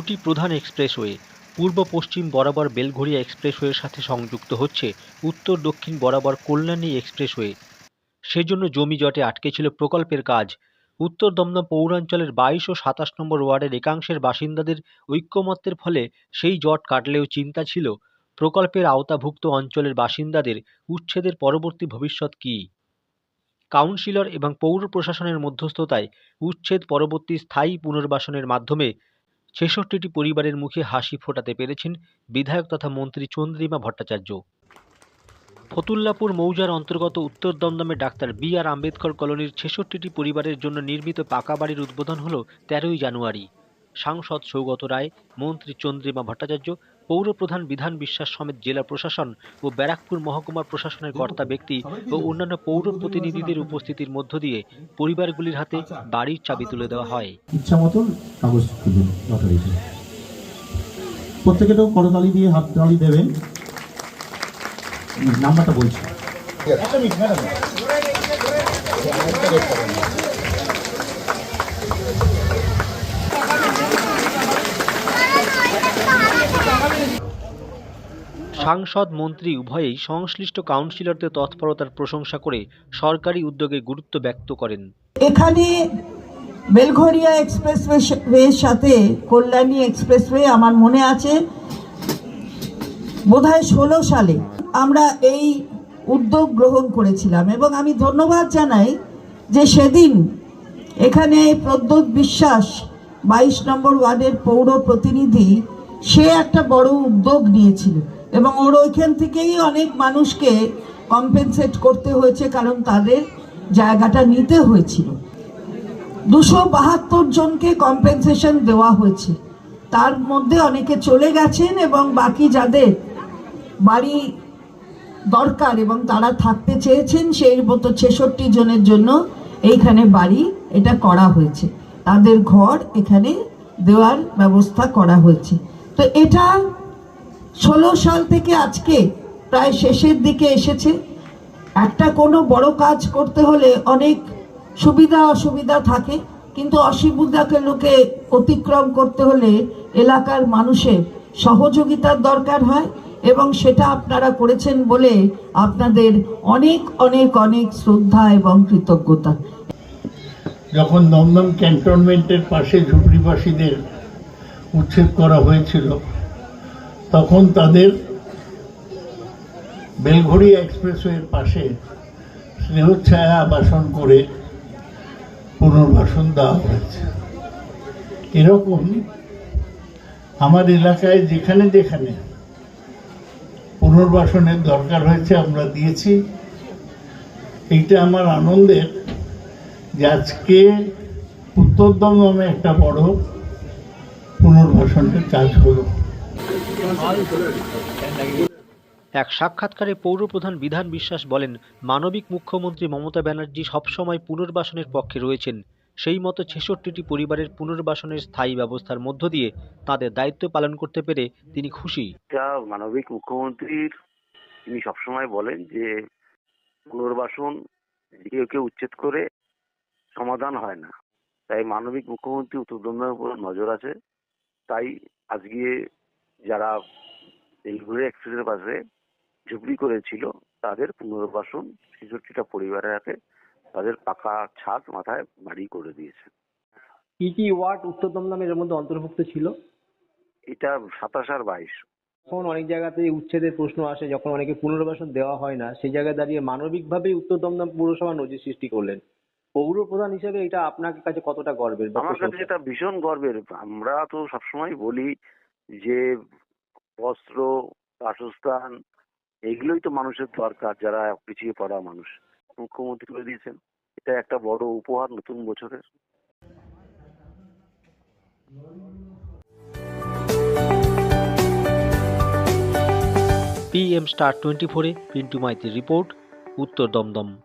দুটি প্রধান এক্সপ্রেসওয়ে, পূর্ব পশ্চিম বরাবর বেলঘড়িয়া এক্সপ্রেসওয়ের সাথে সংযুক্ত হচ্ছে, উত্তর দক্ষিণ বরাবর কল্যাণী এক্সপ্রেসওয়ে। সেজন্য জমি জটে আটকে ছিল প্রকল্পের কাজ। উত্তর দমদম পৌরাঞ্চলের বাইশ ও সাতাশ নম্বর ওয়ার্ডের একাংশের বাসিন্দাদের ঐক্যমত্যের ফলে সেই জট কাটলেও চিন্তা ছিল, প্রকল্পের আওতাভুক্ত অঞ্চলের বাসিন্দাদের উচ্ছেদের পরবর্তী ভবিষ্যৎ কী। কাউন্সিলর এবং পৌর প্রশাসনের মধ্যস্থতায় উচ্ছেদ পরবর্তী স্থায়ী পুনর্বাসনের মাধ্যমে ছেষট্টিটি পরিবারের মুখে হাসি ফোটাতে পেরেছেন বিধায়ক তথা মন্ত্রী চন্দ্রিমা ভট্টাচার্য। ফতুল্লাপুর মৌজার অন্তর্গত উত্তর দমদমে ডাক্তার বি আর আম্বেদকর কলোনির ছেষট্টিটি পরিবারের জন্য নির্মিত পাকা বাড়ির উদ্বোধন হল তেরোই জানুয়ারি। সাংসদ সৌগত রায় মন্ত্রী চন্দ্রিমা ভট্টাচার্য পৌরপ্রধান বিধান বিশ্বাস সমেত জেলা প্রশাসন ও ব্যারাকপুর মহকুমা প্রশাসনের কর্তা ব্যক্তি ও অন্যান্য পৌর প্রতিনিধিদের উপস্থিতির মধ্য দিয়ে পরিবারগুলির হাতে বাড়ির চাবি তুলে দেওয়া হয়। ইচ্ছা মতন কাগজ লটারিতে প্রত্যেকেটাও করতালি দিয়ে হাত তালি দেবেন। নাম্বারটা বলছি। সাংসদ, মন্ত্রী উভয়েই সংশ্লিষ্ট কাউন্সিলরদের তৎপরতার প্রশংসা করে সরকারি উদ্যোগে গুরুত্ব ব্যক্ত করেন। এখানে বেলঘরিয়া এক্সপ্রেসওয়ের সাথে কল্যাণী এক্সপ্রেসওয়ে আমার মনে আছে, বোধহয় ষোলো সালে আমরা এই উদ্যোগ গ্রহণ করেছিলাম এবং আমি ধন্যবাদ জানাই যে সেদিন এখানে প্রদ্যোৎ বিশ্বাস, বাইশ নম্বর ওয়ার্ডের পৌর প্রতিনিধি, সে একটা বড় উদ্যোগ নিয়েছিল। এবং ওর ওইখান থেকেই অনেক মানুষকে কম্পেনসেট করতে হয়েছে, কারণ তাদের জায়গাটা নিতে হয়েছিল। দুশো বাহাত্তর জনকে কম্পেনসেশন দেওয়া হয়েছে। তার মধ্যে অনেকে চলে গেছেন এবং বাকি যাদের বাড়ি দরকার এবং তারা থাকতে চেয়েছেন, সেই মতো ছেষট্টি জনের জন্য এইখানে বাড়ি এটা করা হয়েছে। তাদের ঘর এখানে দেওয়ার ব্যবস্থা করা হয়েছে। তো এটা ষোলো সাল থেকে আজকে প্রায় শেষের দিকে এসেছে। একটা কোনো বড় কাজ করতে হলে অনেক সুবিধা অসুবিধা থাকে, কিন্তু অসুবিধাকে লোকে অতিক্রম করতে হলে এলাকার মানুষের সহযোগিতার দরকার হয় এবং সেটা আপনারা করেছেন বলে আপনাদের অনেক অনেক অনেক শ্রদ্ধা এবং কৃতজ্ঞতা। যখন দমদম ক্যান্টনমেন্টের পাশে ঝুপড়িবাসীদের উচ্ছেদ করা হয়েছিল তখন তাদের বেলঘড়িয়া এক্সপ্রেসওয়ের পাশে স্নেহছায়া আবাসন করে পুনর্বাসন দেওয়া হয়েছে। এরকম আমার এলাকায় যেখানে যেখানে পুনর্বাসনের দরকার হয়েছে আমরা দিয়েছি। এইটা আমার আনন্দের যে আজকে উত্তরদম দমদমে একটা বড় পুনর্বাসনের কাজ হলো। এক সাক্ষাৎকারে পৌরপ্রধান বিধান বিশ্বাস বলেন, মানবিক মুখ্যমন্ত্রী মমতা ব্যানার্জি সবসময় পুনর্বাসনের পক্ষে রয়েছেন। সেই মতো ছেষট্টিটি পরিবারের পুনর্বাসনের স্থায়ী ব্যবস্থার মধ্য দিয়ে তাদের দায়িত্ব পালন করতে পেরে তিনি খুশি। মানবিক মুখ্যমন্ত্রীর তিনি সবসময় বলেন যে, পুনর্বাসন কেউ উচ্ছেদ করে সমাধান হয় না। তাই মানবিক মুখ্যমন্ত্রী উত্তর উপর নজর আছে। তাই আজকে যারা এই ঘুরে এক্সপ্রেসের পাশে ঝুপড়ি করেছিল তাদের পুনর্বাসন ছেষট্টিটা পরিবারের হাতে তাদের পাকা ছাদ মাথায় বাড়ি করে দিয়েছে। কি কি ওয়ার্ড উত্তর দমদমের মধ্যে অন্তর্ভুক্ত ছিল? এটা সাতাশ আর বাইশ। এখন অনেক জায়গাতে উচ্ছেদের প্রশ্ন আসে যখন অনেকে পুনর্বাসন দেওয়া হয় না সেই জায়গায় দাঁড়িয়ে মানবিকভাবেই উত্তর দমদম পৌরসভা নজির সৃষ্টি করলেন। পৌর প্রধান হিসেবে এটা আপনার কাছে কতটা গর্বের? আমার কাছে এটা ভীষণ গর্বের। আমরা তো সবসময় বলি যে বস্ত্র, বাসস্থান, এগুলোই তো মানুষের দরকার যারা পিছিয়ে পড়া মানুষ। মুখ্যমন্ত্রী করে দিয়েছেন। এটা একটা বড় উপহার নতুন বছরের। পিএম স্টার টোয়েন্টি ফোরে পিন্টু মাইতির রিপোর্ট উত্তর দমদম